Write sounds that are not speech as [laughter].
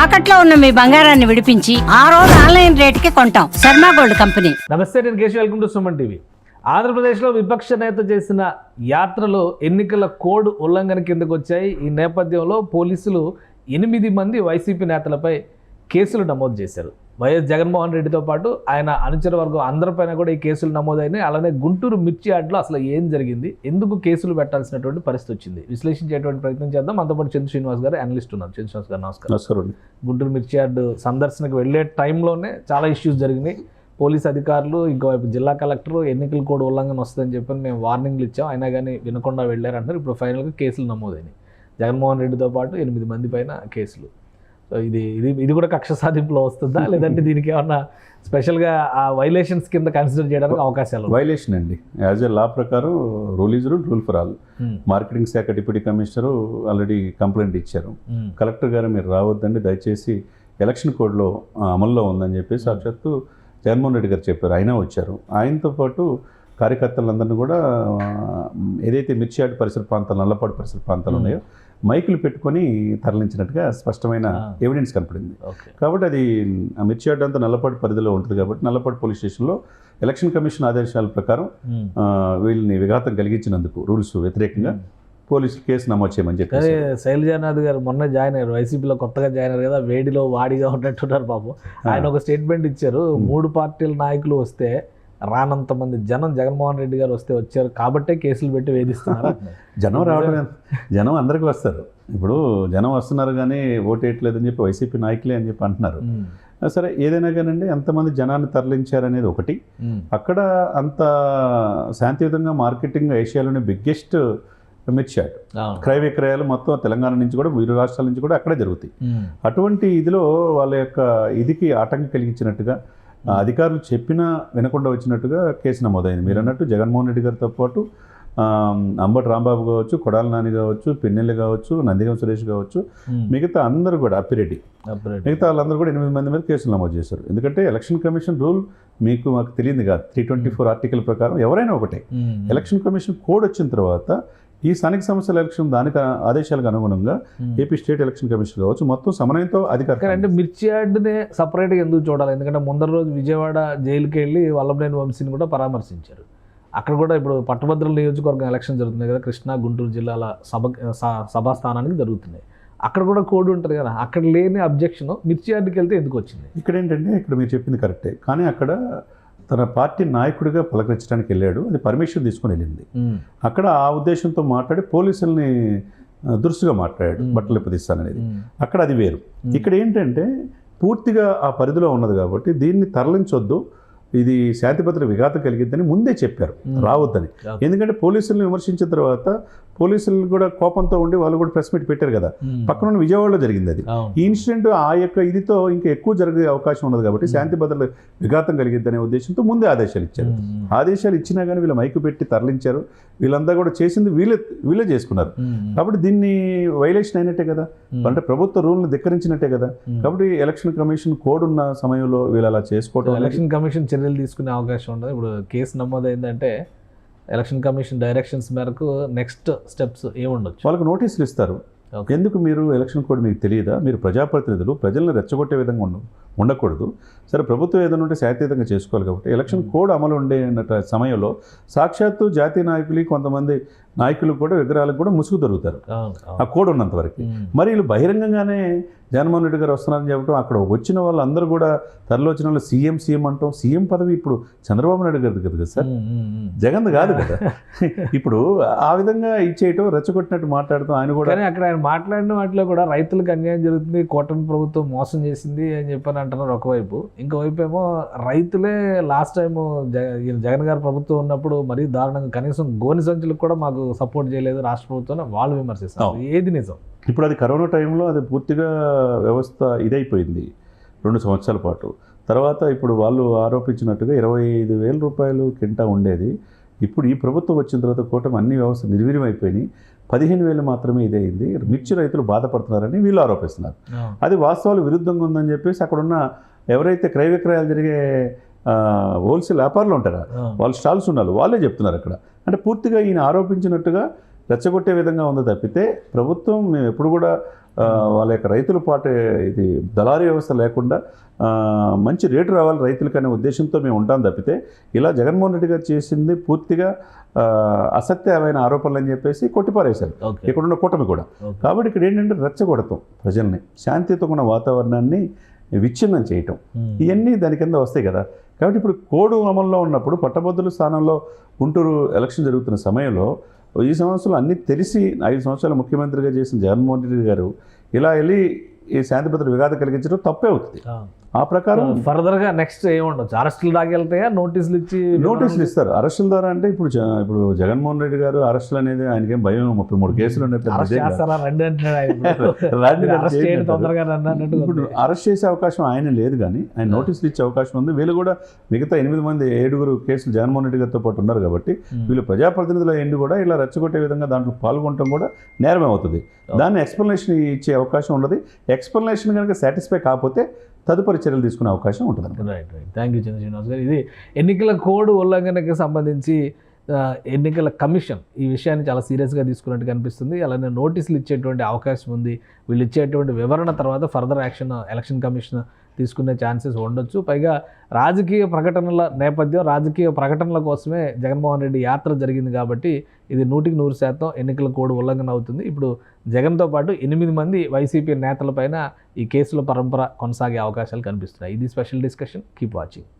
తాకట్లో ఉన్న మీ బంగారాన్ని విడిపించి ఆ రోజు ఆన్లైన్ రేట్కి కొంటాం. Sharma gold company. నమస్తే నేను Keshav. Welcome to Suman TV. ఆంధ్రప్రదేశ్లో విపక్ష నేత చేసిన యాత్రలో ఎన్నికల కోడ్ ఉల్లంఘన కిందకు వచ్చాయి. ఈ నేపథ్యంలో పోలీసులు ఎనిమిది మంది వైసీపీ నేతలపై కేసులు నమోదు చేశారు. వైఎస్ జగన్మోహన్ రెడ్డితో పాటు ఆయన అనుచర వర్గం అందరిపైన కూడా ఈ కేసులు నమోదైనాయి. అలానే గుంటూరు మిర్చి యార్డ్లో అసలు ఏం జరిగింది? ఎందుకు కేసులు పెట్టాల్సినటువంటి పరిస్థితి వచ్చింది? విశ్లేషించేటువంటి ప్రయత్నం చేద్దాం. మనతో పాటు చంద్ర శ్రీనివాస్ గారు అనలిస్ట్ ఉన్నారు. చంద్ర శ్రీనివాస్ గారు నమస్కారం. నమస్కారం గుంటూరు మిర్చి యార్డు సందర్శనకు వెళ్ళే టైంలోనే చాలా ఇష్యూస్ జరిగినాయి. పోలీస్ అధికారులు ఇంకోవైపు జిల్లా కలెక్టర్ ఎన్నికల కోడ్ ఉల్లంఘన వస్తుందని చెప్పని మేము వార్నింగ్లు ఇచ్చాం. అయినా కానీ వినకుండా వెళ్ళారంటారు ఇప్పుడు ఫైనల్గా కేసులు నమోదైనాయి. జగన్మోహన్ రెడ్డితో పాటు ఎనిమిది మంది పైన కేసులు. ఇది ఇది ఇది కూడా కక్ష సాధింపులో వస్తుందా? లేదంటే దీనికి ఏమన్నా స్పెషల్గా ఆ వైలేషన్స్ కింద కన్సిడర్ చేయడానికి అవకాశాలు? వైలేషన్ అండి. యాజ్ ఎ లా ప్రకారం rule is rule rule for all. Um, marketing శాఖ డిప్యూటీ కమిషనరు ఆల్రెడీ కంప్లైంట్ ఇచ్చారు. ఉమ్, కలెక్టర్ గారు మీరు రావద్దండి దయచేసి ఎలక్షన్ కోడ్లో అమల్లో ఉందని చెప్పి సాక్షాత్తు జగన్మోహన్ రెడ్డి గారు చెప్పారు. ఆయన వచ్చారు. ఆయనతో పాటు కార్యకర్తలందరినీ కూడా ఏదైతే మిర్చియాడ్ పరిసర ప్రాంతాలు నల్లపాడు పరిసర ప్రాంతాలు ఉన్నాయో మైకులు పెట్టుకొని తరలించినట్టుగా స్పష్టమైన. ఎవిడెన్స్ కనపడింది. కాబట్టి అది మిర్చియాడ్ అంతా నల్లపాడు పరిధిలో ఉంటుంది కాబట్టి నల్లపాడు పోలీస్ స్టేషన్లో ఎలక్షన్ కమిషన్ ఆదేశాల ప్రకారం వీళ్ళని విఘాతం కలిగించినందుకు రూల్స్ వ్యతిరేకంగా పోలీసులు కేసు నమోదు చేయమని కానీ చెప్పేసి శైలజానాథ్ గారు మొన్న జాయిన్ అయ్యారు. వైసీపీలో కొత్తగా జాయిన్ అయ్యారు కదా వేడిలో వాడిగా ఉన్నట్టున్నారు పాపం. ఆయన ఒక స్టేట్మెంట్ ఇచ్చారు. మూడు పార్టీల నాయకులు వస్తే రానంత మంది జనం జగన్మోహన్ రెడ్డి గారు వస్తే వచ్చారు కాబట్టే కేసులు పెట్టి వేధిస్తున్నారు? [laughs] జనం రావడం జనం అందరికీ వస్తారు. ఇప్పుడు జనం వస్తున్నారు కానీ ఓటు వేయట్లేదని చెప్పి వైసీపీ నాయకులే అని చెప్పి అంటున్నారు. సరే ఏదైనా కానండి ఎంతమంది జనాన్ని తరలించారనేది ఒకటి. అక్కడ అంత శాంతియుతంగా మార్కెటింగ్ ఏషియాలోని బిగ్గెస్ట్ మిర్చి షాట్. అవును. క్రయ విక్రయాలు మొత్తం తెలంగాణ నుంచి కూడా వివిధ రాష్ట్రాల నుంచి కూడా అక్కడే జరుగుతాయి. అటువంటి ఇదిలో వాళ్ళ యొక్క ఇదికి ఆటంకం కలిగించినట్టుగా అధికారులు చెప్పినా వినకుండా వచ్చినట్టుగా కేసు నమోదైంది. మీరు అన్నట్టు జగన్మోహన్ రెడ్డి గారితో పాటు అంబటి రాంబాబు కావచ్చు కొడాల నాని కావచ్చు పిన్నెల్లి కావచ్చు నందిగం సురేష్ కావచ్చు మిగతా అందరూ కూడా అప్పిరెడ్డి మిగతా వాళ్ళందరూ కూడా ఎనిమిది మంది మీద కేసులు నమోదు చేశారు. ఎందుకంటే ఎలక్షన్ కమిషన్ రూల్ మీకు మాకు తెలియదు కాదు త్రీ ట్వంటీ ఫోర్ ఆర్టికల్ ప్రకారం ఎవరైనా ఒకటే. ఎలక్షన్ కమిషన్ కోడ్ వచ్చిన తర్వాత ఈ స్థానిక సంస్థల ఎలక్షన్ దానికి ఆదేశాలకు అనుగుణంగా. ఏపీ స్టేట్ ఎలక్షన్ కమిషన్ కావచ్చు మొత్తం సమన్వయంతో కానీ అంటే మిర్చి యార్డ్నే సపరేట్గా ఎందుకు చూడాలి? ఎందుకంటే ముందర రోజు విజయవాడ జైలుకి వెళ్ళి వల్లభనేని వంశీని కూడా పరామర్శించారు. అక్కడ కూడా ఇప్పుడు పట్టభద్రుల నియోజకవర్గం ఎలక్షన్ జరుగుతున్నాయి కదా కృష్ణా గుంటూరు జిల్లాల సభ సభా స్థానానికి జరుగుతున్నాయి. అక్కడ కూడా కోడ్ ఉంటుంది కదా అక్కడ లేని అబ్జెక్షన్ మిర్చి యార్డ్కి వెళ్తే ఎందుకు వచ్చింది? ఇక్కడ ఏంటంటే ఇక్కడ మీరు చెప్పింది కరెక్టే. కానీ అక్కడ తన పార్టీ నాయకుడిగా పలకరించడానికి వెళ్ళాడు. అది పర్మిషన్ తీసుకొని వెళ్ళింది. అక్కడ ఆ ఉద్దేశంతో మాట్లాడి పోలీసుల్ని దురుసుగా మాట్లాడాడు. బట్టలు ఇప్పదిస్తాననేది అక్కడ అది వేరు. ఇక్కడ ఏంటంటే పూర్తిగా ఆ పరిధిలో ఉన్నది కాబట్టి దీన్ని తరలించొద్దు. ఇది శాంతి భద్రత విఘాతం కలిగిద్దని ముందే చెప్పారు. రావద్దని. ఎందుకంటే పోలీసులను విమర్శించిన తర్వాత పోలీసులు కూడా కోపంతో ఉండి వాళ్ళు కూడా ప్రెస్ మీట్ పెట్టారు కదా. పక్కన విజయవాడలో జరిగింది అది. ఈ ఇన్సిడెంట్ ఆ యొక్క ఇదితో ఇంకా ఎక్కువ జరిగే అవకాశం ఉన్నది కాబట్టి శాంతి భద్రత విఘాతం కలిగిద్దనే ఉద్దేశంతో ముందే ఆదేశాలు ఇచ్చారు. ఆదేశాలు ఇచ్చినా కానీ వీళ్ళు మైకు పెట్టి తరలించారు. వీళ్ళంతా కూడా చేసింది వీళ్ళే వీళ్ళే చేసుకున్నారు. కాబట్టి దీన్ని వైలేషన్ అయినట్టే కదా. అంటే ప్రభుత్వ రూల్ని ధిక్కరించినట్టే కదా. కాబట్టి ఎలక్షన్ కమిషన్ కోడ్ ఉన్న సమయంలో వీళ్ళు అలా చేసుకోవటం అనేది- ఎలక్షన్ కమిషన్ చర్యలు తీసుకునే అవకాశం ఉండదు. ఇప్పుడు కేసు నమోదైందంటే ఎలక్షన్ కమిషన్ డైరెక్షన్స్ మేరకు నెక్స్ట్ స్టెప్స్ ఏముండొచ్చు? వాళ్ళకి నోటీసులు ఇస్తారు. ఎందుకు మీరు ఎలక్షన్ కోడ్ మీకు తెలియదా? మీరు ప్రజాప్రతినిధులు ప్రజలను రెచ్చగొట్టే విధంగా ఉండ. ఉండకూడదు. సరే ప్రభుత్వం ఏదైనా ఉంటే శాంతియుతంగా చేసుకోవాలి కాబట్టి ఎలక్షన్ కోడ్ అమలు ఉండే సమయంలో సాక్షాత్తు జాతీయ నాయకులు కొంతమంది నాయకులు కూడా విగ్రహాలకు కూడా ముసుగు దొరుకుతారు. ఆ. కోడ్ ఉన్నంత వరకు. మరి వీళ్ళు బహిరంగంగానే జగన్మోహన్ రెడ్డి గారు వస్తున్నారని చెప్పడం అక్కడ వచ్చిన వాళ్ళందరూ కూడా తరలి వచ్చిన వాళ్ళు సీఎం సీఎం అంటాం. సీఎం పదవి ఇప్పుడు చంద్రబాబు నాయుడు గారిది కదా సార్. జగన్ కాదు కదా. [laughs] ఇప్పుడు ఆ విధంగా ఇచ్చేయటం రెచ్చగొట్టినట్టు మాట్లాడటం ఆయన కూడా అక్కడ ఆయన మాట్లాడిన వాటిలో కూడా రైతులకు అన్యాయం జరుగుతుంది కూటమి ప్రభుత్వం మోసం చేసింది అని చెప్పని అంటున్నారు ఒకవైపు. ఇంకోవైపు ఏమో రైతులే లాస్ట్ టైం జగన్ గారు ప్రభుత్వం ఉన్నప్పుడు మరీ దారుణంగా కనీసం గోని సంచులకు కూడా మాకు సపోర్ట్ చేయలేదు రాష్ట్ర ప్రభుత్వం వాళ్ళు విమర్శిస్తారు. ఏది నిజం? ఇప్పుడు అది కరోనా టైంలో అది పూర్తిగా వ్యవస్థ ఇదైపోయింది రెండు సంవత్సరాల పాటు. తర్వాత ఇప్పుడు వాళ్ళు ఆరోపించినట్టుగా ఇరవై ఐదు వేల రూపాయలు కింటా ఉండేది. ఇప్పుడు ఈ ప్రభుత్వం వచ్చిన తర్వాత కూటమి అన్ని వ్యవస్థ నిర్వీర్యం అయిపోయినాయి పదిహేను వేలు మాత్రమే ఇదైంది మిర్చి రైతులు బాధపడుతున్నారని వీళ్ళు ఆరోపిస్తున్నారు. అది వాస్తవాలు విరుద్ధంగా ఉందని చెప్పేసి అక్కడున్న ఎవరైతే క్రయ విక్రయాలు జరిగే హోల్సేల్ వ్యాపారులు ఉంటారా వాళ్ళు స్టాల్స్ ఉండాలి. వాళ్ళే చెప్తున్నారు అక్కడ. అంటే పూర్తిగా ఈయన ఆరోపించినట్టుగా రెచ్చగొట్టే విధంగా ఉంది తప్పితే ప్రభుత్వం మేము ఎప్పుడు కూడా వాళ్ళ యొక్క రైతుల పాటు ఇది దళారీ వ్యవస్థ లేకుండా మంచి రేటు రావాలి రైతులకు అనే ఉద్దేశంతో మేము ఉంటాం తప్పితే ఇలా జగన్మోహన్ రెడ్డి గారు చేసింది పూర్తిగా అసత్యమైన ఆరోపణలు అని చెప్పేసి కొట్టిపారేశారు. ఇక్కడున్న కూటమి కూడా. కాబట్టి ఇక్కడ ఏంటంటే రెచ్చగొడతాం ప్రజల్ని శాంతియుతంగా ఉన్న వాతావరణాన్ని విచ్ఛిన్నం చేయటం. ఇవన్నీ దాని కింద వస్తాయి కదా. కాబట్టి ఇప్పుడు కోడ్ అమల్లో ఉన్నప్పుడు పట్టభద్రుల స్థానంలో గుంటూరు ఎలక్షన్ జరుగుతున్న సమయంలో ఈ సంవత్సరం అన్నీ తెలిసి ఐదు సంవత్సరాలు ముఖ్యమంత్రిగా చేసిన జగన్మోహన్ రెడ్డి గారు ఇలా వెళ్ళి ఈ శాంతి భద్రత విఘాతం కలిగించడం తప్పే అవుతుంది. ఆ. ప్రకారం ఫర్దర్గా నెక్స్ట్ ఏముండొచ్చు అరెస్టులు దాకా వెళ్తాయా నోటీసులు ఇచ్చి నోటీసులు ఇస్తారు. అరెస్టుల ద్వారా అంటే ఇప్పుడు ఇప్పుడు జగన్మోహన్ రెడ్డి గారు అరెస్టులు అనేది ఆయనకేం భయం. ముప్పై మూడు కేసులు ఇప్పుడు. [laughs] అరెస్ట్ చేసే అవకాశం ఆయన లేదు కానీ ఆయన నోటీసులు ఇచ్చే అవకాశం ఉంది. వీళ్ళు కూడా మిగతా ఎనిమిది మంది ఏడుగురు కేసులు జగన్మోహన్ రెడ్డి గారితో పాటు ఉన్నారు కాబట్టి. వీళ్ళు ప్రజాప్రతినిధుల ఎండు కూడా ఇలా రెచ్చగొట్టే విధంగా దాంట్లో పాల్గొనడం కూడా నేరమే అవుతుంది. దాన్ని ఎక్స్ప్లెనేషన్ ఇచ్చే అవకాశం ఉండదు. ఎక్స్ప్లెనేషన్ కనుక సాటిస్ఫై కాకపోతే తదుపరి చర్యలు తీసుకునే అవకాశం ఉంటుంది right right thank you Chandrasrinivas గారు. ఇది ఎన్నికల కోడ్ ఉల్లంఘనకి సంబంధించి ఎన్నికల కమిషన్ ఈ విషయాన్ని చాలా సీరియస్గా తీసుకున్నట్టు కనిపిస్తుంది. అలానే నోటీసులు ఇచ్చేటువంటి అవకాశం ఉంది. వీళ్ళు ఇచ్చేటువంటి వివరణ తర్వాత ఫర్దర్ యాక్షన్ ఎలక్షన్ కమిషన్ తీసుకునే ఛాన్సెస్ ఉండొచ్చు. పైగా రాజకీయ ప్రకటనల నేపథ్యం రాజకీయ ప్రకటనల కోసమే జగన్మోహన్ రెడ్డి యాత్ర జరిగింది కాబట్టి ఇది నూటికి నూరు శాతం ఎన్నికల కోడ్ ఉల్లంఘన అవుతుంది. ఇప్పుడు జగన్తో పాటు ఎనిమిది మంది వైసీపీ నేతలపైన ఈ కేసుల పరంపర కొనసాగే అవకాశాలు కనిపిస్తున్నాయి. ఇది special discussion keep watching